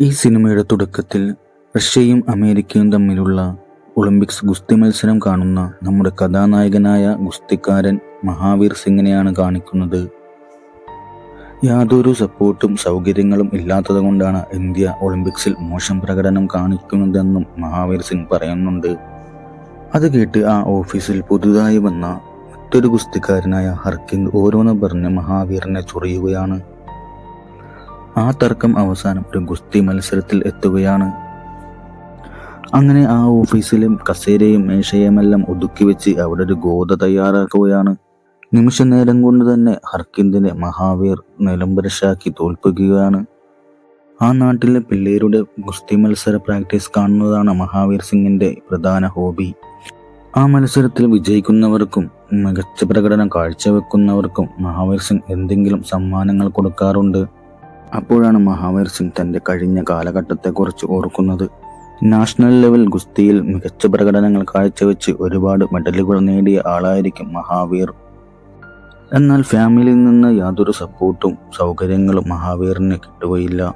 ഈ സിനിമയുടെ തുടക്കത്തിൽ റഷ്യയും അമേരിക്കയും തമ്മിലുള്ള ഒളിമ്പിക്സ് ഗുസ്തി മത്സരം കാണുന്ന നമ്മുടെ കഥാനായകനായ ഗുസ്തിക്കാരൻ മഹാവീർ സിംഗിനെയാണ് കാണിക്കുന്നത്. യാതൊരു സപ്പോർട്ടും സൗകര്യങ്ങളും ഇല്ലാത്തതുകൊണ്ടാണ് ഇന്ത്യ ഒളിമ്പിക്സിൽ മോശം പ്രകടനം കാണിക്കുന്നതെന്നും മഹാവീർ സിംഗ് പറയുന്നുണ്ട്. അത് കേട്ട് ആ ഓഫീസിൽ പുതുതായി വന്ന മറ്റൊരു ഗുസ്തിക്കാരനായ ഹർക്കിന്ദ് ഓരോന്ന് പറഞ്ഞ് മഹാവീറിനെ ചൊറിയുകയാണ്. ആ തർക്കം അവസാനം ഒരു ഗുസ്തി മത്സരത്തിൽ എത്തുകയാണ്. അങ്ങനെ ആ ഓഫീസിലും കസേരയും മേശയുമെല്ലാം ഒതുക്കി വെച്ച് അവിടെ ഒരു ഗോത തയ്യാറാക്കുകയാണ്. നിമിഷ നേരം കൊണ്ട് തന്നെ ഹർക്കിന്ദിനെ മഹാവീർ നിലംപരശാക്കി തോൽപ്പിക്കുകയാണ്. ആ നാട്ടിലെ പിള്ളേരുടെ ഗുസ്തി മത്സര പ്രാക്ടീസ് കാണുന്നതാണ് മഹാവീർ സിംഗിന്റെ പ്രധാന ഹോബി. ആ മത്സരത്തിൽ വിജയിക്കുന്നവർക്കും മികച്ച പ്രകടനം കാഴ്ചവെക്കുന്നവർക്കും മഹാവീർ സിംഗ് എന്തെങ്കിലും സമ്മാനങ്ങൾ കൊടുക്കാറുണ്ട്. അപ്പോഴാണ് മഹാവീർ സിംഗ് തന്റെ കഴിഞ്ഞ കാലഘട്ടത്തെക്കുറിച്ച് ഓർക്കുന്നത്. നാഷണൽ ലെവൽ ഗുസ്തിയിൽ മികച്ച പ്രകടനങ്ങൾ കാഴ്ചവെച്ച് ഒരുപാട് മെഡലുകൾ നേടിയ ആളായിരിക്കും മഹാവീർ. എന്നാൽ ഫാമിലിയിൽ നിന്ന് യാതൊരു സപ്പോർട്ടും സൗകര്യങ്ങളും മഹാവീറിന് കിട്ടുകയില്ല.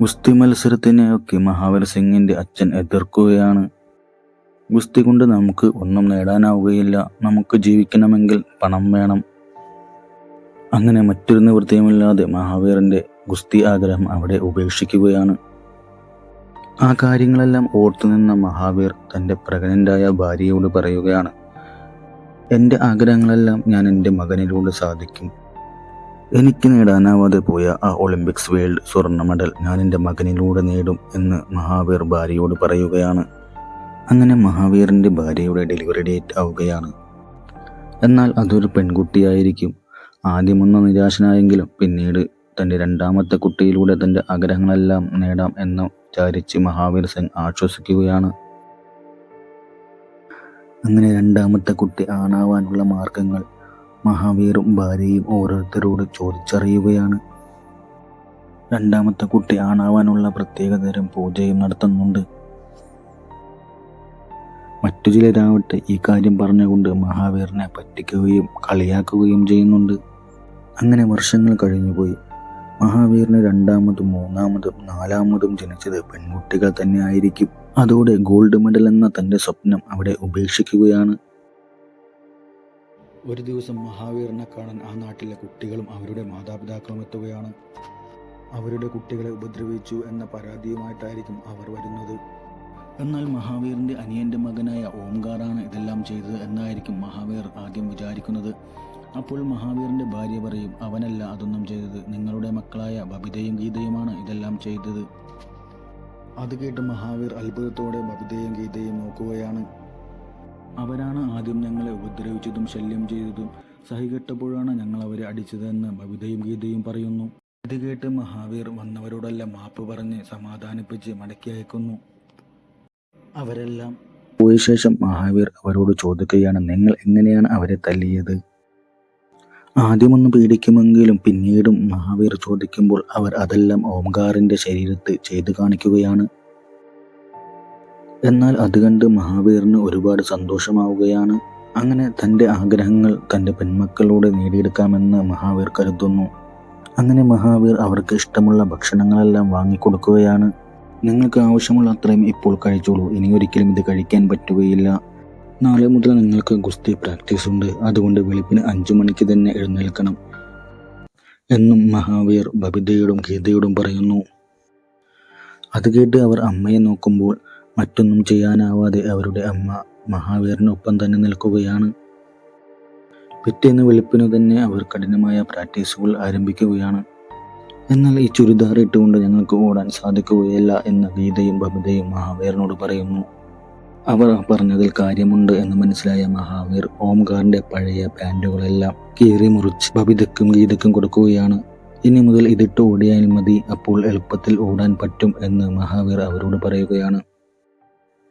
ഗുസ്തി മത്സരത്തിനെയൊക്കെ മഹാവീർ സിംഗിന്റെ അച്ഛൻ എതിർക്കുകയാണ്. ഗുസ്തി കൊണ്ട് നമുക്ക് ഒന്നും നേടാനാവുകയില്ല. നമുക്ക് ജീവിക്കണമെങ്കിൽ പണം വേണം. അങ്ങനെ മറ്റൊരു നിവൃത്തിയുമില്ലാതെ മഹാവീറിന്റെ ഗുസ്തി ആഗ്രഹം അവിടെ ഉപേക്ഷിക്കുകയാണ്. ആ കാര്യങ്ങളെല്ലാം ഓർത്തുനിന്ന മഹാവീർ തന്റെ പ്രഗ്നന്റായ ഭാര്യയോട് പറയുകയാണ് എന്റെ ആഗ്രഹങ്ങളെല്ലാം ഞാൻ എന്റെ മകനിലൂടെ സാധിക്കും. എനിക്ക് നേടാനാവാതെ പോയ ആ ഒളിമ്പിക്സ് വേൾഡ് സ്വർണ മെഡൽ ഞാൻ എന്റെ മകനിലൂടെ നേടും എന്ന് മഹാവീർ ഭാര്യയോട് പറയുകയാണ്. അങ്ങനെ മഹാവീറിന്റെ ഭാര്യയുടെ ഡെലിവറി ഡേറ്റ് ആവുകയാണ്. എന്നാൽ അതൊരു പെൺകുട്ടിയായിരിക്കും. ആദ്യമൊന്ന് നിരാശനായെങ്കിലും പിന്നീട് തന്റെ രണ്ടാമത്തെ കുട്ടിയിലൂടെ തന്റെ ആഗ്രഹങ്ങളെല്ലാം നേടാം എന്ന് വിചാരിച്ച് മഹാവീർ സിംഗ് ആശ്വസിക്കുകയാണ്. അങ്ങനെ രണ്ടാമത്തെ കുട്ടി ആണാവാനുള്ള മാർഗങ്ങൾ മഹാവീറും ഭാര്യയും ഓരോരുത്തരോട് ചോദിച്ചറിയുകയാണ്. രണ്ടാമത്തെ കുട്ടി ആണാവാനുള്ള പ്രത്യേകതരം പൂജയും നടത്തുന്നുണ്ട്. മറ്റു ചിലരാവട്ടെ ഈ കാര്യം പറഞ്ഞുകൊണ്ട് മഹാവീറിനെ പറ്റിക്കുകയും കളിയാക്കുകയും ചെയ്യുന്നുണ്ട്. അങ്ങനെ വർഷങ്ങൾ കഴിഞ്ഞുപോയി മഹാവീറിന് രണ്ടാമതും മൂന്നാമതും നാലാമതും ജനിച്ചത് പെൺകുട്ടികൾ തന്നെ ആയിരിക്കും. അതോടെ ഗോൾഡ് മെഡൽ എന്ന തന്റെ സ്വപ്നം അവിടെ ഉപേക്ഷിക്കുകയാണ്. ഒരു ദിവസം മഹാവീറിനെ കാണാൻ ആ നാട്ടിലെ കുട്ടികളും അവരുടെ മാതാപിതാക്കളും എത്തുകയാണ്. അവരുടെ കുട്ടികളെ ഉപദ്രവിച്ചു എന്ന പരാതിയുമായിട്ടായിരിക്കും അവർ വരുന്നത്. എന്നാൽ മഹാവീറിന്റെ അനിയന്റെ മകനായ ഓംകാറാണ് ഇതെല്ലാം ചെയ്തത് എന്നായിരിക്കും മഹാവീർ ആദ്യം വിചാരിക്കുന്നത്. അപ്പോൾ മഹാവീറിന്റെ ഭാര്യ പറയും അവനല്ല അതൊന്നും ചെയ്തത്. നിങ്ങളുടെ മക്കളായ ബബിതയും ഗീതയുമാണ് ഇതെല്ലാം ചെയ്തത്. അത് കേട്ട് മഹാവീർ അത്ഭുതത്തോടെ ബബിതയും ഗീതയും നോക്കുകയാണ്. അവരാണ് ആദ്യം ഞങ്ങളെ ഉപദ്രവിച്ചതും ശല്യം ചെയ്തതും. സഹികെട്ടപ്പോഴാണ് ഞങ്ങൾ അവരെ അടിച്ചതെന്ന് ബബിതയും ഗീതയും പറയുന്നു. ഇത് കേട്ട് മഹാവീർ വന്നവരോടെല്ലാം മാപ്പ് പറഞ്ഞ് സമാധാനിപ്പിച്ച് മടക്കി അയക്കുന്നു. അവരെല്ലാം പോയ ശേഷം മഹാവീർ അവരോട് ചോദിക്കുകയാണ് നിങ്ങൾ എങ്ങനെയാണ് അവരെ തല്ലിയത്? ആദ്യമൊന്ന് പേടിക്കുമെങ്കിലും പിന്നീടും മഹാവീർ ചോദിക്കുമ്പോൾ അവർ അതെല്ലാം ഓംകാറിന്റെ ശരീരത്ത് ചെയ്തു കാണിക്കുകയാണ്. എന്നാൽ അത് കണ്ട് മഹാവീറിന് ഒരുപാട് സന്തോഷമാവുകയാണ്. അങ്ങനെ തന്റെ ആഗ്രഹങ്ങൾ തന്റെ പെൺമക്കളോട് നേടിയെടുക്കാമെന്ന് മഹാവീർ കരുതുന്നു. അങ്ങനെ മഹാവീർ അവർക്ക് ഇഷ്ടമുള്ള ഭക്ഷണങ്ങളെല്ലാം വാങ്ങിക്കൊടുക്കുകയാണ്. നിങ്ങൾക്ക് ആവശ്യമുള്ള അത്രയും ഇപ്പോൾ കഴിച്ചോളൂ. ഇനി ഒരിക്കലും ഇത് കഴിക്കാൻ പറ്റുകയില്ല. നാളെ മുതൽ നിങ്ങൾക്ക് ഗുസ്തി പ്രാക്ടീസ് ഉണ്ട്. അതുകൊണ്ട് വെളുപ്പിന് അഞ്ചു മണിക്ക് തന്നെ എഴുന്നേൽക്കണം. എന്നും മഹാവീർ ബബിതയോടും ഗീതയോടും പറയുന്നു. അത് കേട്ട് അവർ അമ്മയെ നോക്കുമ്പോൾ മറ്റൊന്നും ചെയ്യാനാവാതെ അവരുടെ അമ്മ മഹാവീറിനൊപ്പം തന്നെ നിൽക്കുകയാണ്. പിറ്റേന്ന് വെളുപ്പിനു തന്നെ അവർ കഠിനമായ പ്രാക്ടീസുകൾ ആരംഭിക്കുകയാണ്. എന്നാൽ ഈ ചുരിദാർ ഇട്ടുകൊണ്ട് ഞങ്ങൾക്ക് ഓടാൻ സാധിക്കുകയില്ല എന്ന് ഗീതയും ബബിതയും മഹാവീറിനോട് പറയുന്നു. അവർ പറഞ്ഞതിൽ കാര്യമുണ്ട് എന്ന് മനസ്സിലായ മഹാവീർ ഓംകാറിന്റെ പഴയ പാന്റുകളെല്ലാം കീറി മുറിച്ച് ബബിതയ്ക്കും ഗീതക്കും കൊടുക്കുകയാണ്. ഇനി മുതൽ ഇതിട്ട് ഓടിയാൽ മതി അപ്പോൾ എളുപ്പത്തിൽ ഓടാൻ പറ്റും എന്ന് മഹാവീർ അവരോട് പറയുകയാണ്.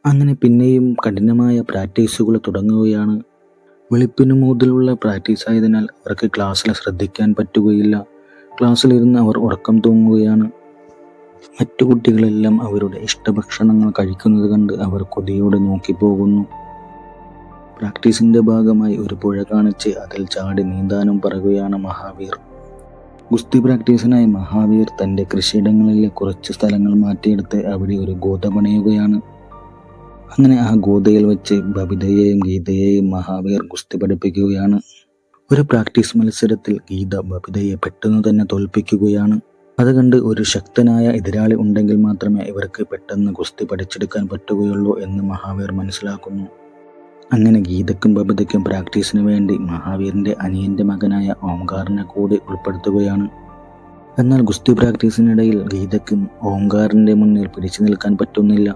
അങ്ങനെ പിന്നെയും കഠിനമായ പ്രാക്ടീസുകൾ തുടങ്ങുകയാണ്. വെളുപ്പിന് മുതലുള്ള പ്രാക്ടീസ് ആയതിനാൽ അവർക്ക് ക്ലാസ്സിൽ ശ്രദ്ധിക്കാൻ പറ്റുകയില്ല. ക്ലാസ്സിലിരുന്ന് അവർ ഉറക്കം തൂങ്ങുകയാണ്. മറ്റു കുട്ടികളെല്ലാം അവരുടെ ഇഷ്ടഭക്ഷണങ്ങൾ കഴിക്കുന്നത് കണ്ട് അവർ കൊതിയോടെ നോക്കിപ്പോകുന്നു പ്രാക്ടീസിന്റെ ഭാഗമായി ഒരു പുഴ കാണിച്ച് അതിൽ ചാടി നീന്താനും പറയുകയാണ് മഹാവീർ. ഗുസ്തി പ്രാക്ടീസിനായി മഹാവീർ തന്റെ കൃഷിയിടങ്ങളിലെ കുറച്ച് സ്ഥലങ്ങൾ മാറ്റിയെടുത്ത് അവിടെ ഒരു ഗോത പണിയുകയാണ്. അങ്ങനെ ആ ഗോതയിൽ വെച്ച് ബബിതയെയും ഗീതയെയും മഹാവീർ ഗുസ്തി പഠിപ്പിക്കുകയാണ്. ഒരു പ്രാക്ടീസ് മത്സരത്തിൽ ഗീത ബബിതയെ പെട്ടെന്ന് തന്നെ തോൽപ്പിക്കുകയാണ്. അത് കണ്ട് ഒരു ശക്തനായ എതിരാളി ഉണ്ടെങ്കിൽ മാത്രമേ ഇവർക്ക് പെട്ടെന്ന് ഗുസ്തി പഠിച്ചെടുക്കാൻ പറ്റുകയുള്ളൂ എന്ന് മഹാവീർ മനസ്സിലാക്കുന്നു. അങ്ങനെ ഗീതയ്ക്കും ബബിതയ്ക്കും പ്രാക്ടീസിന് വേണ്ടി മഹാവീരന്റെ അനിയന്റെ മകനായ ഓംകാറിനെ കൂടി ഉൾപ്പെടുത്തുകയാണ്. എന്നാൽ ഗുസ്തി പ്രാക്ടീസിനിടയിൽ ഗീതയ്ക്കും ഓംകാറിന്റെ മുന്നിൽ പിടിച്ചു നിൽക്കാൻ പറ്റുന്നില്ല.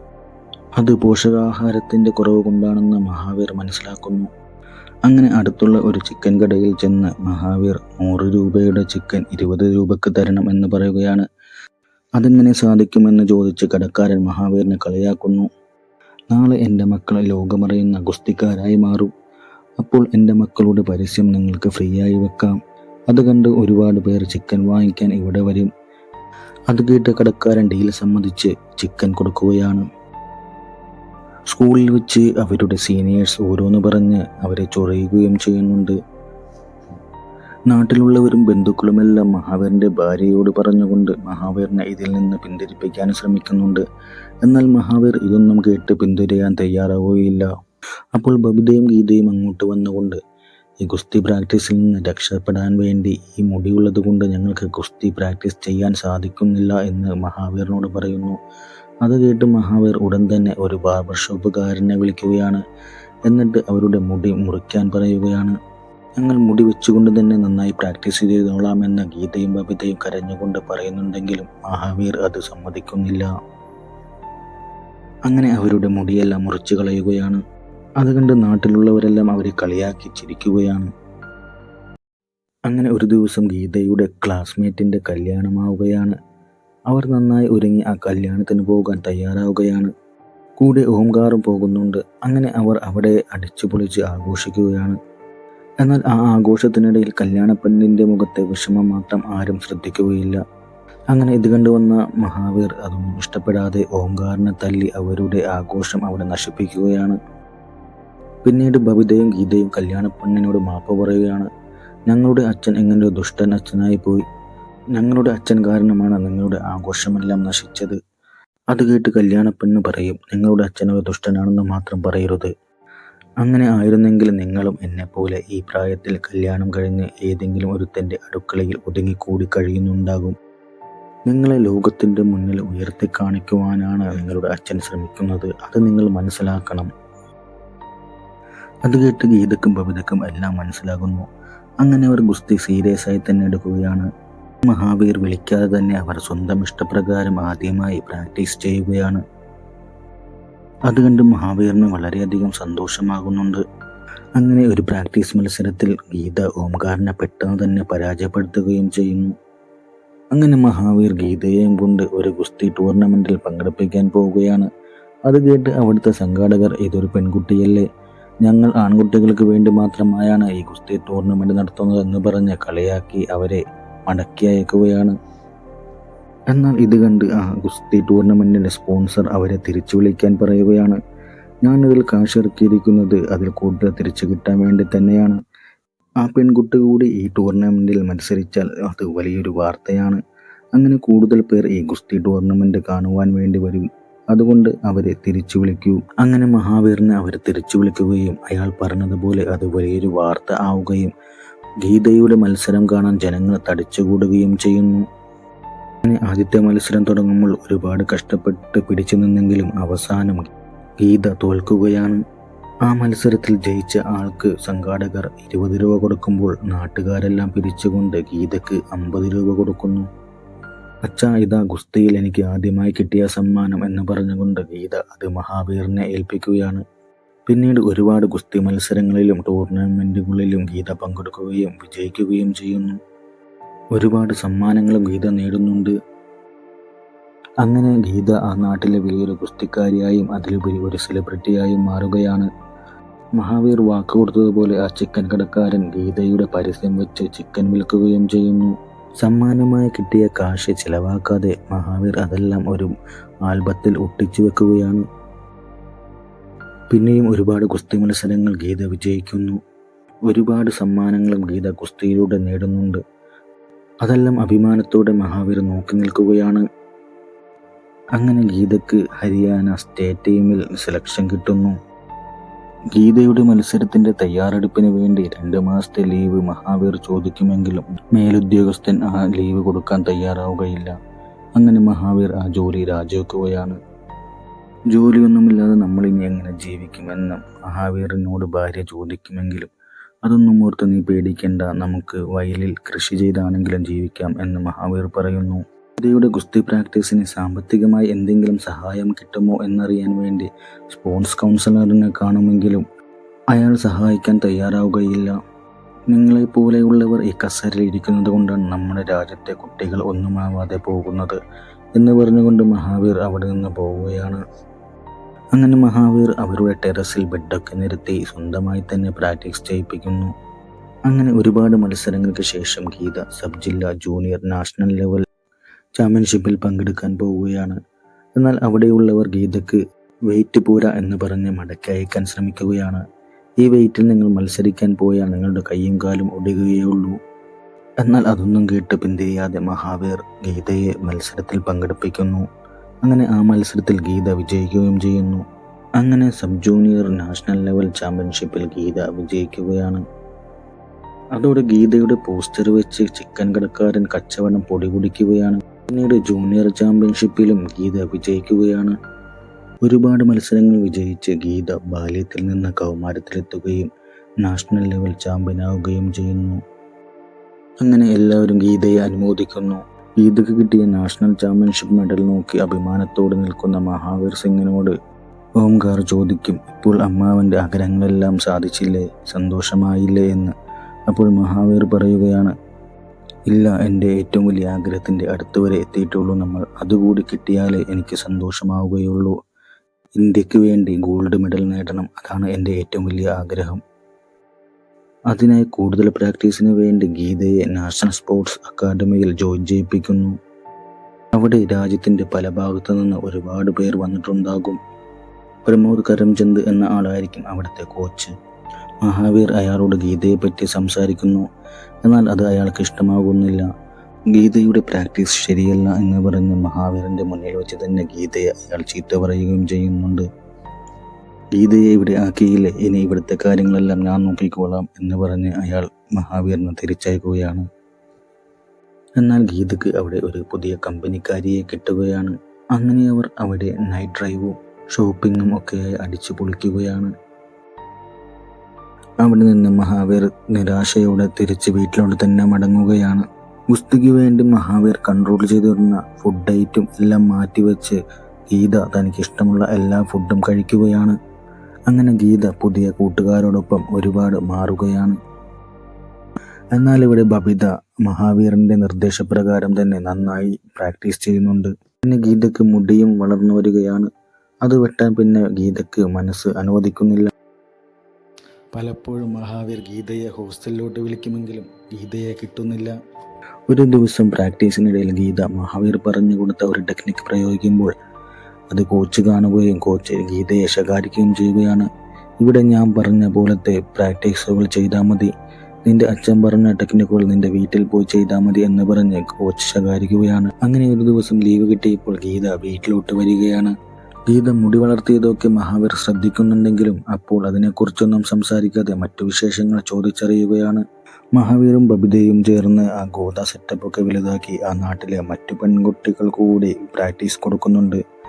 അത് പോഷകാഹാരത്തിന്റെ കുറവ് കൊണ്ടാണെന്ന് മഹാവീർ മനസ്സിലാക്കുന്നു. അങ്ങനെ അടുത്തുള്ള ഒരു ചിക്കൻ കടയിൽ ചെന്ന് മഹാവീർ നൂറ് രൂപയുടെ ചിക്കൻ ഇരുപത് രൂപക്ക് തരണം എന്ന് പറയുകയാണ്. അതെങ്ങനെ സാധിക്കുമെന്ന് ചോദിച്ച് കടക്കാരൻ മഹാവീറിനെ കളിയാക്കുന്നു. നാളെ എന്റെ മക്കൾ ലോകമറിയുന്ന ഗുസ്തിക്കാരായി മാറും. അപ്പോൾ എന്റെ മക്കളുടെ പരസ്യം നിങ്ങൾക്ക് ഫ്രീ ആയി വെക്കാം. അത് കണ്ട് ഒരുപാട് പേർ ചിക്കൻ വാങ്ങിക്കാൻ ഇവിടെ വരും. അത് കേട്ട് കടക്കാരൻ ഡീൽ സമ്മതിച്ച് ചിക്കൻ കൊടുക്കുകയാണ്. സ്കൂളിൽ വെച്ച് അവരുടെ സീനിയേഴ്സ് ഓരോന്ന് പറഞ്ഞ് അവരെ ചൊറയുകയും ചെയ്യുന്നുണ്ട്. നാട്ടിലുള്ളവരും ബന്ധുക്കളുമെല്ലാം മഹാവീരന്റെ ഭാര്യയോട് പറഞ്ഞുകൊണ്ട് മഹാവീറിനെ ഇതിൽ നിന്ന് പിന്തിരിപ്പിക്കാൻ ശ്രമിക്കുന്നുണ്ട്. എന്നാൽ മഹാവീർ ഇതൊന്നും കേട്ട് പിന്തിരിയാൻ തയ്യാറാവുകയില്ല. അപ്പോൾ ബബിതയും ഗീതയും അങ്ങോട്ട് വന്നുകൊണ്ട് ഈ ഗുസ്തി പ്രാക്ടീസിൽ നിന്ന് രക്ഷപ്പെടാൻ വേണ്ടി ഈ മുടിയുള്ളത് കൊണ്ട് ഞങ്ങൾക്ക് ഗുസ്തി പ്രാക്ടീസ് ചെയ്യാൻ സാധിക്കുന്നില്ല എന്ന് മഹാവീറിനോട് പറയുന്നു. അത് കേട്ട് മഹാവീർ ഉടൻ തന്നെ ഒരു ബാർബർ ഷോപ്പുകാരനെ വിളിക്കുകയാണ്. എന്നിട്ട് അവരുടെ മുടി മുറിക്കാൻ പറയുകയാണ്. ഞങ്ങൾ മുടി വെച്ചുകൊണ്ട് തന്നെ നന്നായി പ്രാക്ടീസ് ചെയ്തോളാമെന്ന് ഗീതയും ബബിതയും കരഞ്ഞുകൊണ്ട് പറയുന്നുണ്ടെങ്കിലും മഹാവീർ അത് സമ്മതിക്കുന്നില്ല. അങ്ങനെ അവരുടെ മുടിയെല്ലാം മുറിച്ചു കളയുകയാണ്. അതുകണ്ട് നാട്ടിലുള്ളവരെല്ലാം അവരെ കളിയാക്കി ചിരിക്കുകയാണ്. അങ്ങനെ ഒരു ദിവസം ഗീതയുടെ ക്ലാസ്മേറ്റിന്റെ കല്യാണമാവുകയാണ്. അവർ നന്നായി ഒരുങ്ങി ആ കല്യാണത്തിന് പോകാൻ തയ്യാറാവുകയാണ്. കൂടെ ഓംകാറും പോകുന്നുണ്ട്. അങ്ങനെ അവർ അവിടെ അടിച്ചു പൊളിച്ച് ആഘോഷിക്കുകയാണ്. എന്നാൽ ആ ആഘോഷത്തിനിടയിൽ കല്യാണപ്പെണ്ണിന്റെ മുഖത്തെ വിഷമം മാത്രം ആരും ശ്രദ്ധിക്കുകയില്ല. അങ്ങനെ ഇത് കണ്ടുവന്ന മഹാവീർ അതൊന്നും ഇഷ്ടപ്പെടാതെ ഓംകാറിനെ തല്ലി അവരുടെ ആഘോഷം അവിടെ നശിപ്പിക്കുകയാണ്. പിന്നീട് ബബിതയും ഗീതയും കല്യാണപ്പെണ്ണിനോട് മാപ്പ് പറയുകയാണ്. ഞങ്ങളുടെ അച്ഛൻ എങ്ങനെ ദുഷ്ടൻ അച്ഛനായി പോയി. ഞങ്ങളുടെ അച്ഛൻ കാരണമാണ് നിങ്ങളുടെ ആഘോഷമെല്ലാം നശിച്ചത്. അത് കേട്ട് കല്യാണപ്പെണ്ണ് പറയും നിങ്ങളുടെ അച്ഛനൊരു ദുഷ്ടനാണെന്ന് മാത്രം പറയരുത്. അങ്ങനെ ആയിരുന്നെങ്കിൽ നിങ്ങളും എന്നെ പോലെ ഈ പ്രായത്തിൽ കല്യാണം കഴിഞ്ഞ് ഏതെങ്കിലും ഒരുത്തന്റെ അടുക്കളയിൽ ഒതുങ്ങിക്കൂടി കഴിയുന്നുണ്ടാകും. നിങ്ങളെ ലോകത്തിന്റെ മുന്നിൽ ഉയർത്തി കാണിക്കുവാനാണ് നിങ്ങളുടെ അച്ഛൻ ശ്രമിക്കുന്നത്. അത് നിങ്ങൾ മനസ്സിലാക്കണം. അത് കേട്ട് ഗീതക്കും ബബിതക്കും എല്ലാം മനസ്സിലാകുന്നു. അങ്ങനെ അവർ ഗുസ്തി സീരിയസ് ആയി തന്നെ എടുക്കുകയാണ്. മഹാവീർ വിളിക്കാതെ തന്നെ അവർ സ്വന്തം ഇഷ്ടപ്രകാരം ആദ്യമായി പ്രാക്ടീസ് ചെയ്യുകയാണ്. അത് കണ്ട് മഹാവീറിന് വളരെയധികം സന്തോഷമാകുന്നുണ്ട്. അങ്ങനെ ഒരു പ്രാക്ടീസ് മത്സരത്തിൽ ഗീത ഓംകാരനെ പെട്ടെന്ന് തന്നെ പരാജയപ്പെടുത്തുകയും ചെയ്യുന്നു. അങ്ങനെ മഹാവീർ ഗീതയെയും കൊണ്ട് ഒരു ഗുസ്തി ടൂർണമെന്റിൽ പങ്കെടുപ്പിക്കാൻ പോവുകയാണ്. അത് കേട്ട് അവിടുത്തെ സംഘാടകർ ഇതൊരു പെൺകുട്ടിയല്ലേ? ഞങ്ങൾ ആൺകുട്ടികൾക്ക് വേണ്ടി മാത്രമായാണ് ഈ ഗുസ്തി ടൂർണമെന്റ് നടത്തുന്നത് എന്ന് പറഞ്ഞ് കളിയാക്കി അവരെ മടക്കി അയക്കുകയാണ് എന്നാൽ ഇത് കണ്ട് ആ ഗുസ്തി ടൂർണമെന്റിന്റെ സ്പോൺസർ അവരെ തിരിച്ചു വിളിക്കാൻ പറയുകയാണ്. ഞാനിതിൽ കാശിറക്കിയിരിക്കുന്നത് അതിൽ കൂടുതൽ തിരിച്ചു കിട്ടാൻ വേണ്ടി തന്നെയാണ്. ആ പെൺകുട്ടി കൂടി ഈ ടൂർണമെന്റിൽ മത്സരിച്ചാൽ അത് വലിയൊരു വാർത്തയാണ്. അങ്ങനെ കൂടുതൽ പേർ ഈ ഗുസ്തി ടൂർണമെന്റ് കാണുവാൻ വേണ്ടി വരും. അതുകൊണ്ട് അവരെ തിരിച്ചു വിളിക്കൂ. അങ്ങനെ മഹാവീറിനെ അവർ തിരിച്ചു വിളിക്കുകയും അയാൾ പറഞ്ഞതുപോലെ അത് വലിയൊരു വാർത്ത ആവുകയും ഗീതയുടെ മത്സരം കാണാൻ ജനങ്ങൾ തടിച്ചുകൂടുകയും ചെയ്യുന്നു. അങ്ങനെ ആദ്യത്തെ മത്സരം തുടങ്ങുമ്പോൾ ഒരുപാട് കഷ്ടപ്പെട്ട് പിടിച്ചു നിന്നെങ്കിലും അവസാനം ഗീത തോൽക്കുകയാണ്. ആ മത്സരത്തിൽ ജയിച്ച ആൾക്ക് സംഘാടകർ ഇരുപത് രൂപ കൊടുക്കുമ്പോൾ നാട്ടുകാരെല്ലാം പിരിച്ചുകൊണ്ട് ഗീതയ്ക്ക് അമ്പത് രൂപ കൊടുക്കുന്നു. അച്ഛാ ഇതാ ഗുസ്തിയിൽ എനിക്ക് ആദ്യമായി കിട്ടിയ സമ്മാനം എന്ന് പറഞ്ഞുകൊണ്ട് ഗീത അത് മഹാവീറിനെ ഏൽപ്പിക്കുകയാണ്. പിന്നീട് ഒരുപാട് ഗുസ്തി മത്സരങ്ങളിലും ടൂർണമെന്റുകളിലും ഗീത പങ്കെടുക്കുകയും വിജയിക്കുകയും ചെയ്യുന്നു. ഒരുപാട് സമ്മാനങ്ങളും ഗീത നേടുന്നുണ്ട്. അങ്ങനെ ഗീത ആ നാട്ടിലെ വലിയൊരു ഗുസ്തിക്കാരിയായും അതിലുപരി ഒരു സെലിബ്രിറ്റിയായും മാറുകയാണ്. മഹാവീർ വാക്ക് കൊടുത്തതുപോലെ ആ ചിക്കൻ കടക്കാരൻ ഗീതയുടെ പരസ്യം വെച്ച് ചിക്കൻ വിൽക്കുകയും ചെയ്യുന്നു. സമ്മാനമായി കിട്ടിയ കാശ് ചിലവാക്കാതെ മഹാവീർ അതെല്ലാം ഒരു ആൽബത്തിൽ ഒട്ടിച്ചു വെക്കുകയാണ്. പിന്നെയും ഒരുപാട് ഗുസ്തി മത്സരങ്ങൾ ഗീത വിജയിക്കുന്നു. ഒരുപാട് സമ്മാനങ്ങളും ഗീത ഗുസ്തിയിലൂടെ നേടുന്നുണ്ട്. അതെല്ലാം അഭിമാനത്തോടെ മഹാവീർ നോക്കി നിൽക്കുകയാണ്. അങ്ങനെ ഗീതയ്ക്ക് ഹരിയാന സ്റ്റേറ്റ് ടീമിൽ സെലക്ഷൻ കിട്ടുന്നു. ഗീതയുടെ മത്സരത്തിന്റെ തയ്യാറെടുപ്പിന് വേണ്ടി രണ്ട് മാസത്തെ ലീവ് മഹാവീർ ചോദിക്കുമെങ്കിലും മേലുദ്യോഗസ്ഥൻ ആ ലീവ് കൊടുക്കാൻ തയ്യാറാവുകയില്ല. അങ്ങനെ മഹാവീർ ആ ജോലി രാജിവെക്കുകയാണ്. ജോലിയൊന്നുമില്ലാതെ നമ്മളിനി എങ്ങനെ ജീവിക്കുമെന്ന് മഹാവീറിനോട് ഭാര്യ ചോദിക്കുമെങ്കിലും അതൊന്നും ഓർത്ത് നീ പേടിക്കേണ്ട. നമുക്ക് വയലിൽ കൃഷി ചെയ്താണെങ്കിലും ജീവിക്കാം എന്ന് മഹാവീർ പറയുന്നു. ഗീതയുടെ ഗുസ്തി പ്രാക്ടീസിന് സാമ്പത്തികമായി എന്തെങ്കിലും സഹായം കിട്ടുമോ എന്നറിയാൻ വേണ്ടി സ്പോർട്സ് കൗൺസിലറിനെ കാണുമെങ്കിലും അയാൾ സഹായിക്കാൻ തയ്യാറാവുകയില്ല. നിങ്ങളെപ്പോലെയുള്ളവർ ഈ കസേരയിൽ ഇരിക്കുന്നത് കൊണ്ടാണ് നമ്മുടെ രാജ്യത്തെ കുട്ടികൾ ഒന്നുമാവാതെ പോകുന്നത് എന്ന് പറഞ്ഞുകൊണ്ട് മഹാവീർ അവിടെ നിന്ന് പോവുകയാണ്. അങ്ങനെ മഹാവീർ അവരുടെ ടെറസിൽ ബെഡൊക്കെ നിരത്തി സ്വന്തമായി തന്നെ പ്രാക്ടീസ് ചെയ്യിപ്പിക്കുന്നു. അങ്ങനെ ഒരുപാട് മത്സരങ്ങൾക്ക് ശേഷം ഗീത സബ് ജില്ല ജൂനിയർ നാഷണൽ ലെവൽ ചാമ്പ്യൻഷിപ്പിൽ പങ്കെടുക്കാൻ പോവുകയാണ്. എന്നാൽ അവിടെയുള്ളവർ ഗീതക്ക് വെയിറ്റ് പോരാ എന്ന് പറഞ്ഞ് മടക്കി അയക്കാൻ ശ്രമിക്കുകയാണ്. ഈ വെയിറ്റിൽ നിങ്ങൾ മത്സരിക്കാൻ പോയാൽ നിങ്ങളുടെ കൈയും കാലും ഒടുകയുള്ളൂ എന്നാൽ അതൊന്നും കേട്ട് പിന്തിരിയാതെ മഹാവീർ ഗീതയെ മത്സരത്തിൽ പങ്കെടുപ്പിക്കുന്നു. അങ്ങനെ ആ മത്സരത്തിൽ ഗീത വിജയിക്കുകയും ചെയ്യുന്നു. അങ്ങനെ സബ് ജൂനിയർ നാഷണൽ ലെവൽ ചാമ്പ്യൻഷിപ്പിൽ ഗീത വിജയിക്കുകയാണ്. അതോടെ ഗീതയുടെ പോസ്റ്റർ വെച്ച് ചിക്കൻ കടക്കാരൻ കച്ചവടം പൊടിപൊടിക്കുകയാണ് പിന്നീട് ജൂനിയർ ചാമ്പ്യൻഷിപ്പിലും ഗീത വിജയിക്കുകയാണ്. ഒരുപാട് മത്സരങ്ങൾ വിജയിച്ച് ഗീത ബാല്യത്തിൽ നിന്ന് കൗമാരത്തിലെത്തുകയും നാഷണൽ ലെവൽ ചാമ്പ്യനാവുകയും ചെയ്യുന്നു. അങ്ങനെ എല്ലാവരും ഗീതയെ അനുമോദിക്കുന്നു. ഗീതയ്ക്ക് കിട്ടിയ നാഷണൽ ചാമ്പ്യൻഷിപ്പ് മെഡൽ നോക്കി അഭിമാനത്തോടെ നിൽക്കുന്ന മഹാവീർ സിംഗിനോട് ഓംകാർ ചോദിക്കും ഇപ്പോൾ അമ്മാവന്റെ ആഗ്രഹങ്ങളെല്ലാം സാധിച്ചില്ലേ? സന്തോഷമായില്ലേ? എന്ന്. അപ്പോൾ മഹാവീർ പറയുകയാണ് ഇല്ല എന്റെ ഏറ്റവും വലിയ ആഗ്രഹത്തിന്റെ അടുത്തുവരെ എത്തിയിട്ടുള്ളൂ നമ്മൾ. അതുകൂടി കിട്ടിയാലേ എനിക്ക് സന്തോഷമാവുകയുള്ളൂ. ഇന്ത്യയ്ക്ക് വേണ്ടി ഗോൾഡ് മെഡൽ നേടണം. അതാണ് എന്റെ ഏറ്റവും വലിയ ആഗ്രഹം. അതിനായി കൂടുതൽ പ്രാക്ടീസിന് വേണ്ടി ഗീതയെ നാഷണൽ സ്പോർട്സ് അക്കാദമിയിൽ ജോയിൻ ചെയ്യിപ്പിക്കുന്നു. അവിടെ രാജ്യത്തിന്റെ പല ഭാഗത്തു നിന്ന് ഒരുപാട് പേർ വന്നിട്ടുണ്ടാകും. പ്രമോദ് കരംചന്ദ് എന്ന ആളായിരിക്കും അവിടുത്തെ കോച്ച്. മഹാവീർ അയാളോട് ഗീതയെ പറ്റി സംസാരിക്കുന്നു. എന്നാൽ അത് അയാൾക്ക് ഇഷ്ടമാകുന്നില്ല. ഗീതയുടെ പ്രാക്ടീസ് ശരിയല്ല എന്ന് പറഞ്ഞ് മഹാവീറിന്റെ മുന്നിൽ വെച്ച് തന്നെ ഗീതയെ അയാൾ ചീത്ത പറയുകയും ചെയ്യുന്നുണ്ട്. ഗീതയെ ഇവിടെ ആക്കിയില്ലേ? ഇനി ഇവിടുത്തെ കാര്യങ്ങളെല്ലാം ഞാൻ നോക്കിക്കോളാം എന്ന് പറഞ്ഞ് അയാൾ മഹാവീറിനെ തിരിച്ചയക്കുകയാണ്. എന്നാൽ ഗീതക്ക് അവിടെ ഒരു പുതിയ കമ്പനിക്കാരിയെ കിട്ടുകയാണ്. അങ്ങനെ അവർ അവിടെ നൈറ്റ് ഡ്രൈവും ഷോപ്പിങ്ങും ഒക്കെ അടിച്ചു പൊളിക്കുകയാണ്. അവിടെ നിന്ന് മഹാവീർ നിരാശയോടെ തിരിച്ച് വീട്ടിലോട്ട് തന്നെ മടങ്ങുകയാണ്. ഗുസ്തിക്ക് വേണ്ടി മഹാവീർ കൺട്രോൾ ചെയ്തിരുന്ന ഫുഡ് ഐറ്റം എല്ലാം മാറ്റിവെച്ച് ഗീത തനിക്കിഷ്ടമുള്ള എല്ലാ ഫുഡും കഴിക്കുകയാണ്. അങ്ങനെ ഗീത പുതിയ കൂട്ടുകാരോടൊപ്പം ഒരുപാട് മാറുകയാണ്. എന്നാൽ ഇവിടെ ബബിത മഹാവീറിന്റെ നിർദ്ദേശപ്രകാരം തന്നെ നന്നായി പ്രാക്ടീസ് ചെയ്യുന്നുണ്ട്. പിന്നെ ഗീതയ്ക്ക് മുടിയും വളർന്നു വരികയാണ്. അത് വെട്ടാൻ പിന്നെ ഗീതയ്ക്ക് മനസ്സ് അനുവദിക്കുന്നില്ല. പലപ്പോഴും മഹാവീർ ഗീതയെ ഹോസ്റ്റലിലോട്ട് വിളിക്കുമെങ്കിലും ഗീതയെ കിട്ടുന്നില്ല. ഒരു ദിവസം പ്രാക്ടീസിനിടയിൽ ഗീത മഹാവീർ പറഞ്ഞു കൊടുത്ത ഒരു ടെക്നിക്ക് പ്രയോഗിക്കുമ്പോൾ അത് കോച്ച് കാണുകയും കോച്ച് ഗീതയെ ശകാരിക്കുകയും ചെയ്യുകയാണ്. ഇവിടെ ഞാൻ പറഞ്ഞ പോലത്തെ പ്രാക്ടീസുകൾ ചെയ്താൽ മതി. നിന്റെ അച്ഛൻ പറഞ്ഞ ടെക്നിക്കുകൾ നിന്റെ വീട്ടിൽ പോയി ചെയ്താൽ മതി എന്ന് പറഞ്ഞ് കോച്ച് ശകാരിക്കുകയാണ്. അങ്ങനെ ഒരു ദിവസം ലീവ് കിട്ടിയപ്പോൾ ഗീത വീട്ടിലോട്ട് വരികയാണ്. ഗീത മുടി വളർത്തിയതൊക്കെ മഹാവീർ ശ്രദ്ധിക്കുന്നുണ്ടെങ്കിലും അപ്പോൾ അതിനെക്കുറിച്ചൊന്നും സംസാരിക്കാതെ മറ്റു വിശേഷങ്ങൾ ചോദിച്ചറിയുകയാണ്. മഹാവീറും ബബിതയും ചേർന്ന് ആ ഗോദ സെറ്റപ്പൊക്കെ വലുതാക്കി ആ നാട്ടിലെ മറ്റു പെൺകുട്ടികൾ കൂടി പ്രാക്ടീസ് കൊടുക്കുന്നുണ്ട്.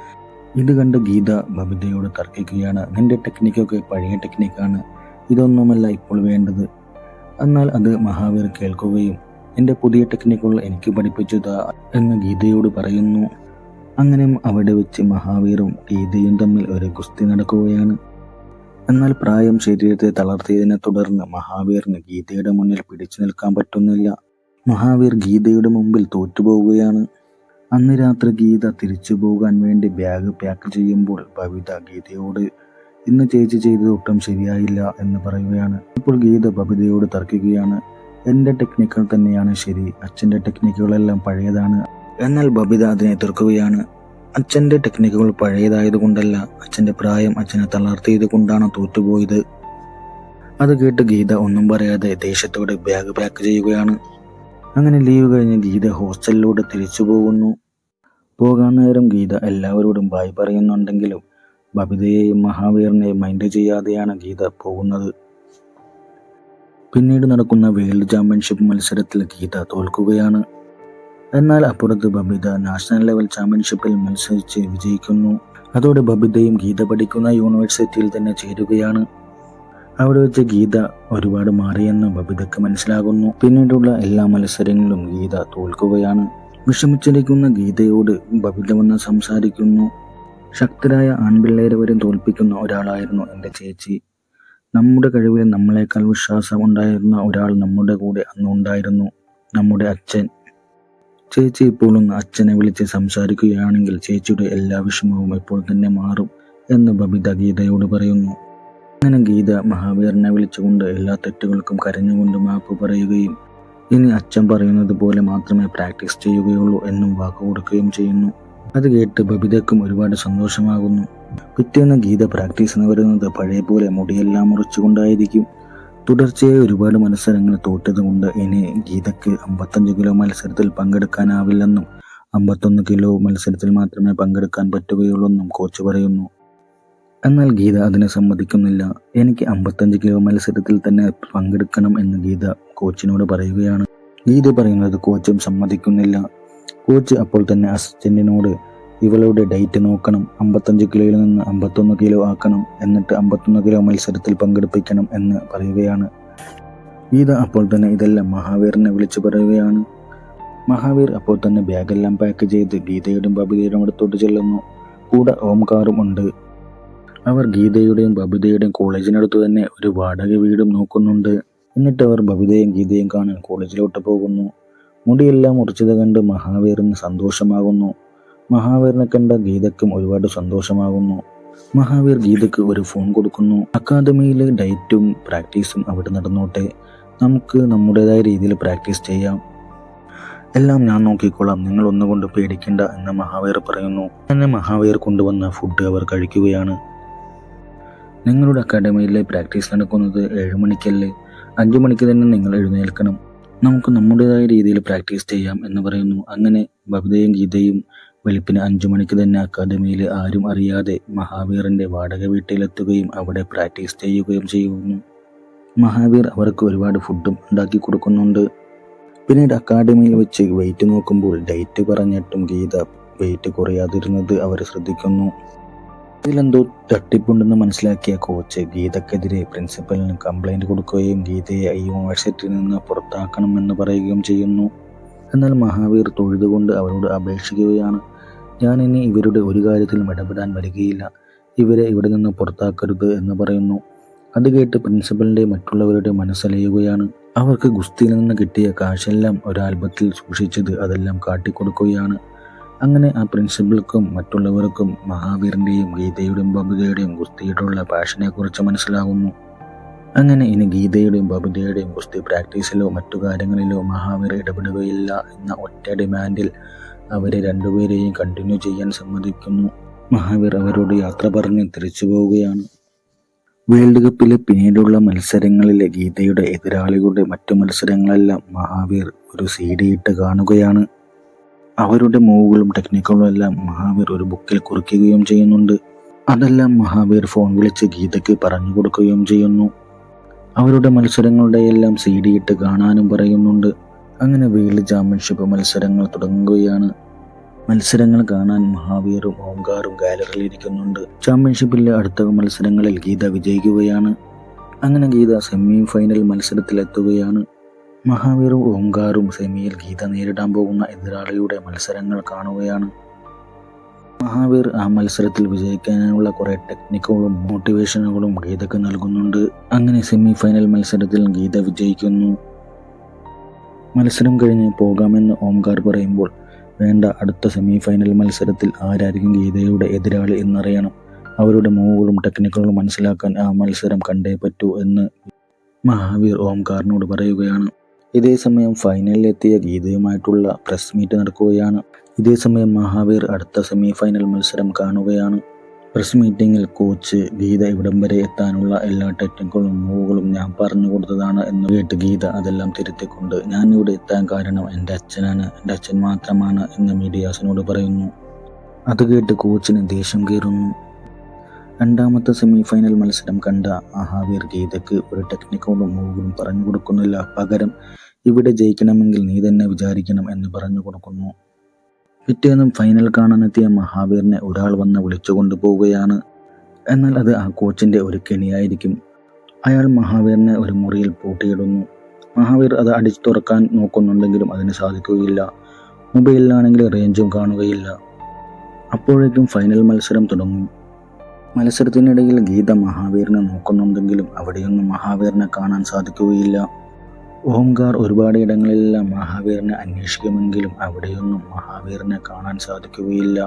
ഇത് കണ്ട് ഗീത ബബിതയോട് തർക്കിക്കുകയാണ്. നിന്റെ ടെക്നിക്കൊക്കെ പഴയ ടെക്നിക്കാണ്. ഇതൊന്നുമല്ല ഇപ്പോൾ വേണ്ടത്. എന്നാൽ അത് മഹാവീർ കേൾക്കുകയും എന്റെ പുതിയ ടെക്നിക്കുകൾ എനിക്ക് പഠിപ്പിച്ചു എന്ന് ഗീതയോട് പറയുന്നു. അങ്ങനെ അവിടെ വെച്ച് മഹാവീറും ഗീതയും തമ്മിൽ ഒരു ഗുസ്തി നടക്കുകയാണ്. എന്നാൽ പ്രായം ശരീരത്തെ തളർത്തിയതിനെ തുടർന്ന് മഹാവീറിന് ഗീതയുടെ മുന്നിൽ പിടിച്ചു നിൽക്കാൻ പറ്റുന്നില്ല. മഹാവീർ ഗീതയുടെ മുമ്പിൽ തോറ്റുപോവുകയാണ്. അന്ന് രാത്രി ഗീത തിരിച്ചു പോകാൻ വേണ്ടി ബാഗ് പാക്ക് ചെയ്യുമ്പോൾ ബബിത ഗീതയോട് ഇന്ന് ചേച്ചി ചെയ്തത് ഒട്ടും ശരിയായില്ല എന്ന് പറയുകയാണ്. ഇപ്പോൾ ഗീത ബബിതയോട് തർക്കിക്കുകയാണ്. എന്റെ ടെക്നിക്കുകൾ തന്നെയാണ് ശരി. അച്ഛന്റെ ടെക്നിക്കുകളെല്ലാം പഴയതാണ്. എന്നാൽ ബബിത അതിനെ എതിർക്കുകയാണ്. അച്ഛന്റെ ടെക്നിക്കുകൾ പഴയതായതുകൊണ്ടല്ല. അച്ഛന്റെ പ്രായം അച്ഛനെ തളർത്തിയത് കൊണ്ടാണ് തോറ്റുപോയത്. അത് കേട്ട് ഗീത ഒന്നും പറയാതെ ദേഷ്യത്തോടെ ബാഗ് പാക്ക് ചെയ്യുകയാണ്. അങ്ങനെ ലീവ് കഴിഞ്ഞ് ഗീത ഹോസ്റ്റലിലൂടെ തിരിച്ചു പോകുന്നു. പോകാൻ നേരം ഗീത എല്ലാവരോടും ബായ് പറയുന്നുണ്ടെങ്കിലും ബബിതയെയും മഹാവീറിനെയും മൈൻഡ് ചെയ്യാതെയാണ് ഗീത പോകുന്നത്. പിന്നീട് നടക്കുന്ന വേൾഡ് ചാമ്പ്യൻഷിപ്പ് മത്സരത്തിൽ ഗീത തോൽക്കുകയാണ്. എന്നാൽ അപ്പുറത്ത് ബബിത നാഷണൽ ലെവൽ ചാമ്പ്യൻഷിപ്പിൽ മത്സരിച്ച് വിജയിക്കുന്നു. അതോടെ ബബിതയും ഗീത പഠിക്കുന്ന യൂണിവേഴ്സിറ്റിയിൽ തന്നെ ചേരുകയാണ്. അവിടെ വെച്ച് ഗീത ഒരുപാട് മാറിയെന്ന് ബബിതയ്ക്ക് മനസ്സിലാകുന്നു. പിന്നീടുള്ള എല്ലാ മത്സരങ്ങളിലും ഗീത തോൽക്കുകയാണ്. വിഷമിച്ചിരിക്കുന്ന ഗീതയോട് ബബിത വന്ന് സംസാരിക്കുന്നു. ശക്തരായ ആൺപിള്ളേരെ വരെ തോൽപ്പിക്കുന്ന ഒരാളായിരുന്നു എന്റെ ചേച്ചി. നമ്മുടെ കഴിവിൽ നമ്മളെക്കാൾ വിശ്വാസമുണ്ടായിരുന്ന ഒരാൾ നമ്മുടെ കൂടെ അന്ന് ഉണ്ടായിരുന്നു. നമ്മുടെ അച്ഛൻ. ചേച്ചി ഇപ്പോഴും അച്ഛനെ വിളിച്ച് സംസാരിക്കുകയാണെങ്കിൽ ചേച്ചിയുടെ എല്ലാ വിഷമവും ഇപ്പോൾ തന്നെ മാറും എന്ന് ബബിത ഗീതയോട് പറയുന്നു. അങ്ങനെ ഗീത മഹാവീറിനെ വിളിച്ചുകൊണ്ട് എല്ലാ തെറ്റുകൾക്കും കരഞ്ഞുകൊണ്ട് മാപ്പ് പറയുകയും ഇനി അച്ഛൻ പറയുന്നത് പോലെ മാത്രമേ പ്രാക്ടീസ് ചെയ്യുകയുള്ളൂ എന്നും വാക്ക് കൊടുക്കുകയും ചെയ്യുന്നു. അത് കേട്ട് ബബിതയ്ക്കും ഒരുപാട് സന്തോഷമാകുന്നു. പിറ്റേന്ന് ഗീത പ്രാക്ടീസ് എന്ന് വരുന്നത് പഴയ പോലെ മുടിയെല്ലാം മുറിച്ചുകൊണ്ടായിരിക്കും. തുടർച്ചയായി ഒരുപാട് മത്സരങ്ങൾ തോറ്റതുകൊണ്ട് ഇനി ഗീതയ്ക്ക് അമ്പത്തഞ്ച് കിലോ മത്സരത്തിൽ പങ്കെടുക്കാനാവില്ലെന്നും അമ്പത്തൊന്ന് കിലോ മത്സരത്തിൽ മാത്രമേ പങ്കെടുക്കാൻ പറ്റുകയുള്ളൂ എന്നും കോച്ച് പറയുന്നു. എന്നാൽ ഗീത അതിനെ സമ്മതിക്കുന്നില്ല. എനിക്ക് അമ്പത്തഞ്ച് കിലോ മത്സരത്തിൽ തന്നെ പങ്കെടുക്കണം എന്ന് ഗീത കോച്ചിനോട് പറയുകയാണ്. ഗീത പറയുന്നത് കോച്ചും സമ്മതിക്കുന്നില്ല. കോച്ച് അപ്പോൾ തന്നെ അസിസ്റ്റന്റിനോട് ഇവളുടെ ഡേറ്റ് നോക്കണം. അമ്പത്തഞ്ച് കിലോയിൽ നിന്ന് അമ്പത്തൊന്ന് കിലോ ആക്കണം. എന്നിട്ട് അമ്പത്തൊന്ന് കിലോ മത്സരത്തിൽ പങ്കെടുപ്പിക്കണം എന്ന് പറയുകയാണ്. ഗീത അപ്പോൾ തന്നെ ഇതെല്ലാം മഹാവീറിനെ വിളിച്ചു പറയുകയാണ്. മഹാവീർ അപ്പോൾ തന്നെ ബാഗെല്ലാം പാക്ക് ചെയ്ത് ഗീതയുടെയും ബബിതയുടെയും അടുത്തോട്ട് ചെല്ലുന്നു. കൂടെ ഓംകാറും ഉണ്ട്. അവർ ഗീതയുടെയും ബബിതയുടെയും കോളേജിനടുത്ത് തന്നെ ഒരു വാടക വീടും നോക്കുന്നുണ്ട്. എന്നിട്ട് അവർ ബബിതയും ഗീതയും കാണാൻ കോളേജിലോട്ട് പോകുന്നു. മുടിയെല്ലാം മുറിച്ചത് കണ്ട് മഹാവീറിന് സന്തോഷമാകുന്നു. മഹാവീറിനെ കണ്ട ഗീതയ്ക്കും ഒരുപാട് സന്തോഷമാകുന്നു. മഹാവീർ ഗീതയ്ക്ക് ഒരു ഫോൺ കൊടുക്കുന്നു. അക്കാദമിയിലെ ഡയറ്റും പ്രാക്ടീസും അവിടെ നടന്നോട്ടെ. നമുക്ക് നമ്മുടേതായ രീതിയിൽ പ്രാക്ടീസ് ചെയ്യാം. എല്ലാം ഞാൻ നോക്കിക്കോളാം. നിങ്ങൾ ഒന്നുകൊണ്ട് പേടിക്കേണ്ട എന്ന് മഹാവീർ പറയുന്നു. അങ്ങനെ മഹാവീർ കൊണ്ടുവന്ന ഫുഡ് അവർ കഴിക്കുകയാണ്. നിങ്ങളുടെ അക്കാഡമിയിലെ പ്രാക്ടീസ് നടക്കുന്നത് ഏഴ് മണിക്കല്ലേ? അഞ്ചു മണിക്ക് തന്നെ നിങ്ങൾ എഴുന്നേൽക്കണം. നമുക്ക് നമ്മുടേതായ രീതിയിൽ പ്രാക്ടീസ് ചെയ്യാം എന്ന് പറയുന്നു. അങ്ങനെ ബബിതയും ഗീതയും വെളുപ്പിന് അഞ്ചു മണിക്ക് തന്നെ അക്കാദമിയിൽ ആരും അറിയാതെ മഹാവീറിന്റെ വാടക വീട്ടിലെത്തുകയും അവിടെ പ്രാക്ടീസ് ചെയ്യുകയും ചെയ്യുന്നു. മഹാവീർ അവർക്ക് ഒരുപാട് ഫുഡും ഉണ്ടാക്കി കൊടുക്കുന്നുണ്ട്. പിന്നീട് അക്കാദമിയിൽ വെച്ച് വെയിറ്റ് നോക്കുമ്പോൾ ഡേറ്റ് പറഞ്ഞിട്ടും ഗീത വെയിറ്റ് കുറയാതിരുന്നത് അവർ ശ്രദ്ധിക്കുന്നു. ഇതിലെന്തോ തട്ടിപ്പുണ്ടെന്ന് മനസ്സിലാക്കിയ കോച്ച് ഗീതക്കെതിരെ പ്രിൻസിപ്പലിന് കംപ്ലൈന്റ് കൊടുക്കുകയും ഗീതയെ ഈ യൂണിവേഴ്സിറ്റിയിൽ നിന്ന് പുറത്താക്കണമെന്ന് പറയുകയും ചെയ്യുന്നു. എന്നാൽ മഹാവീർ തൊഴുതുകൊണ്ട് അവരോട് അപേക്ഷിക്കുകയാണ്. ഞാൻ ഇനി ഇവരുടെ ഒരു കാര്യത്തിലും ഇടപെടാൻ വരികയില്ല. ഇവരെ ഇവിടെ നിന്ന് പുറത്താക്കരുത് എന്ന് പറയുന്നു. അത് കേട്ട് പ്രിൻസിപ്പലിന്റെ മറ്റുള്ളവരുടെ മനസ്സലയുകയാണ്. അവർക്ക് ഗുസ്തിയിൽ നിന്ന് കിട്ടിയ കാശെല്ലാം ഒരാൽബത്തിൽ സൂക്ഷിച്ചത് അതെല്ലാം കാട്ടിക്കൊടുക്കുകയാണ്. അങ്ങനെ ആ പ്രിൻസിപ്പിൾക്കും മറ്റുള്ളവർക്കും മഹാവീറിന്റെയും ഗീതയുടെയും ബബുദയുടെയും ഗുസ്തിയോടുള്ള പാഷനെക്കുറിച്ച് മനസ്സിലാകുന്നു അങ്ങനെ ഇനി ഗീതയുടെയും ബബുദയുടെയും ഗുസ്തി പ്രാക്ടീസിലോ മറ്റു കാര്യങ്ങളിലോ മഹാവീർ ഇടപെടുകയില്ല എന്ന ഒറ്റ ഡിമാൻഡിൽ അവരെ രണ്ടുപേരെയും കണ്ടിന്യൂ ചെയ്യാൻ സമ്മതിക്കുന്നു. മഹാവീർ അവരോട് യാത്ര പറഞ്ഞ് തിരിച്ചു പോവുകയാണ്. വേൾഡ് കപ്പിലെ പിന്നീടുള്ള മത്സരങ്ങളിലെ ഗീതയുടെ എതിരാളികളുടെ മറ്റു മത്സരങ്ങളെല്ലാം മഹാവീർ ഒരു സി ഡി ഇട്ട് കാണുകയാണ്. അവരുടെ മൂവുകളും ടെക്നിക്കുകളും എല്ലാം മഹാവീർ ഒരു ബുക്കിൽ കുറിക്കുകയും ചെയ്യുന്നുണ്ട്. അതെല്ലാം മഹാവീർ ഫോൺ വിളിച്ച് ഗീതയ്ക്ക് പറഞ്ഞു കൊടുക്കുകയും ചെയ്യുന്നു. അവരുടെ മത്സരങ്ങളുടെ എല്ലാം സി ഡി ഇട്ട് കാണാനും പറയുന്നുണ്ട്. അങ്ങനെ വേൾഡ് ചാമ്പ്യൻഷിപ്പ് മത്സരങ്ങൾ തുടങ്ങുകയാണ്. മത്സരങ്ങൾ കാണാൻ മഹാവീറും ഓംകാറും ഗാലറിയിൽ ഇരിക്കുന്നുണ്ട്. ചാമ്പ്യൻഷിപ്പിലെ അടുത്ത മത്സരങ്ങളിൽ ഗീത വിജയിക്കുകയാണ്. അങ്ങനെ ഗീത സെമി ഫൈനൽ മത്സരത്തിലെത്തുകയാണ്. മഹാവീറും ഓംകാറും സെമിയിൽ ഗീത നേരിടാൻ പോകുന്ന എതിരാളിയുടെ മത്സരങ്ങൾ കാണുകയാണ്. മഹാവീർ ആ മത്സരത്തിൽ വിജയിക്കാനുള്ള കുറേ ടെക്നിക്കുകളും മോട്ടിവേഷനുകളും ഗീതയ്ക്ക് നൽകുന്നുണ്ട്. അങ്ങനെ സെമി ഫൈനൽ മത്സരത്തിൽ ഗീത വിജയിക്കുന്നു. മത്സരം കഴിഞ്ഞ് പോകാമെന്ന് ഓംകാർ പറയുമ്പോൾ വേണ്ട അടുത്ത സെമി ഫൈനൽ മത്സരത്തിൽ ആരായിരിക്കും ഗീതയുടെ എതിരാളി എന്നറിയണം. അവരുടെ മൂവുകളും ടെക്നിക്കുകളും മനസ്സിലാക്കാൻ ആ മത്സരം കണ്ടേ പറ്റൂ എന്ന് മഹാവീർ ഓംകാറിനോട് പറയുകയാണ്. ഇതേ ഫൈനലിൽ എത്തിയ ഗീതയുമായിട്ടുള്ള പ്രസ് മീറ്റ് നടക്കുകയാണ്. ഇതേസമയം മഹാവീർ അടുത്ത സെമി ഫൈനൽ മത്സരം കാണുകയാണ്. പ്രസ് മീറ്റിംഗിൽ കോച്ച് ഗീത ഇവിടം വരെ എത്താനുള്ള എല്ലാ ടെക്നിക്കുകളും മൂവുകളും ഞാൻ പറഞ്ഞു കൊടുത്തതാണ് എന്ന് കേട്ട് ഗീത അതെല്ലാം തിരുത്തിക്കൊണ്ട് ഞാൻ ഇവിടെ എത്താൻ കാരണം എന്റെ അച്ഛനാണ് എന്റെ അച്ഛൻ മാത്രമാണ് എന്ന് മീഡിയാസിനോട് പറയുന്നു. അത് കേട്ട് കോച്ചിന് ദേഷ്യം കയറുന്നു. രണ്ടാമത്തെ സെമി ഫൈനൽ മത്സരം കണ്ട മഹാവീർ ഗീതയ്ക്ക് ഒരു ടെക്നിക്കോടും മൂവുകളും പറഞ്ഞു കൊടുക്കുന്നില്ല. പകരം ഇവിടെ ജയിക്കണമെങ്കിൽ നീ തന്നെ വിചാരിക്കണം എന്ന് പറഞ്ഞു കൊടുക്കുന്നു. പിറ്റേന്നും ഫൈനൽ കാണാനെത്തിയ മഹാവീറിനെ ഒരാൾ വന്ന് വിളിച്ചു കൊണ്ടുപോവുകയാണ്. എന്നാൽ അത് ആ കോച്ചിന്റെ ഒരു കെണിയായിരിക്കും. അയാൾ മഹാവീറിനെ ഒരു മുറിയിൽ പൂട്ടിയിടുന്നു. മഹാവീർ അത് അടിച്ചു തുറക്കാൻ നോക്കുന്നുണ്ടെങ്കിലും അതിന് സാധിക്കുകയില്ല. മൊബൈലിലാണെങ്കിൽ റേഞ്ചും കാണുകയില്ല. അപ്പോഴേക്കും ഫൈനൽ മത്സരം തുടങ്ങും. മത്സരത്തിനിടയിൽ ഗീത മഹാവീറിനെ നോക്കുന്നുണ്ടെങ്കിലും അവിടെയൊന്നും മഹാവീറിനെ കാണാൻ സാധിക്കുകയില്ല. ഓംകാർ ഒരുപാട് ഇടങ്ങളിലെല്ലാം മഹാവീറിനെ അന്വേഷിക്കുമെങ്കിലും അവിടെയൊന്നും മഹാവീറിനെ കാണാൻ സാധിക്കുകയില്ല.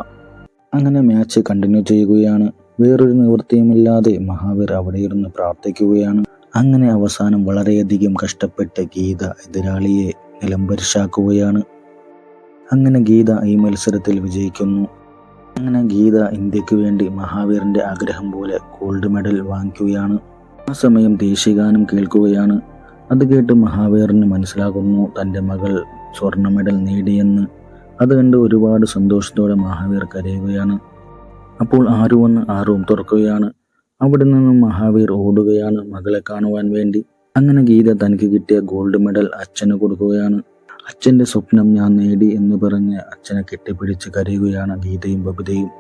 അങ്ങനെ മാച്ച് കണ്ടിന്യൂ ചെയ്യുകയാണ്. വേറൊരു നിവൃത്തിയുമില്ലാതെ മഹാവീർ അവിടെ ഇരുന്ന് പ്രാർത്ഥിക്കുകയാണ്. അങ്ങനെ അവസാനം വളരെയധികം കഷ്ടപ്പെട്ട് ഗീത എതിരാളിയെ നിലംപരിശാക്കുകയാണ്. അങ്ങനെ ഗീത ഈ മത്സരത്തിൽ വിജയിക്കുന്നു. അങ്ങനെ ഗീത ഇന്ത്യയ്ക്ക് വേണ്ടി മഹാവീറിന്റെ ആഗ്രഹം പോലെ ഗോൾഡ് മെഡൽ വാങ്ങിക്കുകയാണ്. ആ സമയം ദേശീയഗാനം കേൾക്കുകയാണ്. അത് കേട്ട് മഹാവീറിന് മനസ്സിലാകുന്നു തന്റെ മകൾ സ്വർണ മെഡൽ നേടിയെന്ന്. അത് കണ്ട് ഒരുപാട് സന്തോഷത്തോടെ മഹാവീർ കരയുകയാണ്. അപ്പോൾ ആരും വന്ന് ആ റൂം തുറക്കുകയാണ്. അവിടെ നിന്നും മഹാവീർ ഓടുകയാണ് മകളെ കാണുവാൻ വേണ്ടി. അങ്ങനെ ഗീത തനിക്ക് കിട്ടിയ ഗോൾഡ് മെഡൽ അച്ഛന് കൊടുക്കുകയാണ്. അച്ഛന്റെ സ്വപ്നം ഞാൻ നേടി എന്ന് പറഞ്ഞ് അച്ഛനെ കെട്ടിപ്പിടിച്ച് കരയുകയാണ് ഗീതയും ബബിതയും.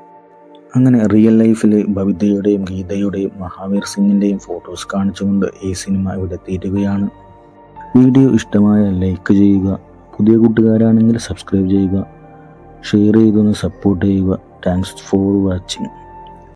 അങ്ങനെ റിയൽ ലൈഫിൽ ബബിതയുടെയും ഗീതയുടെയും മഹാവീർ സിംഗിന്റെയും ഫോട്ടോസ് കാണിച്ചുകൊണ്ട് ഈ സിനിമ ഇവിടെ തീരുകയാണ്. വീഡിയോ ഇഷ്ടമായ ലൈക്ക് ചെയ്യുക. പുതിയ കൂട്ടുകാരാണെങ്കിൽ സബ്സ്ക്രൈബ് ചെയ്യുക. ഷെയർ ചെയ്തൊന്ന് സപ്പോർട്ട് ചെയ്യുക. Thanks for watching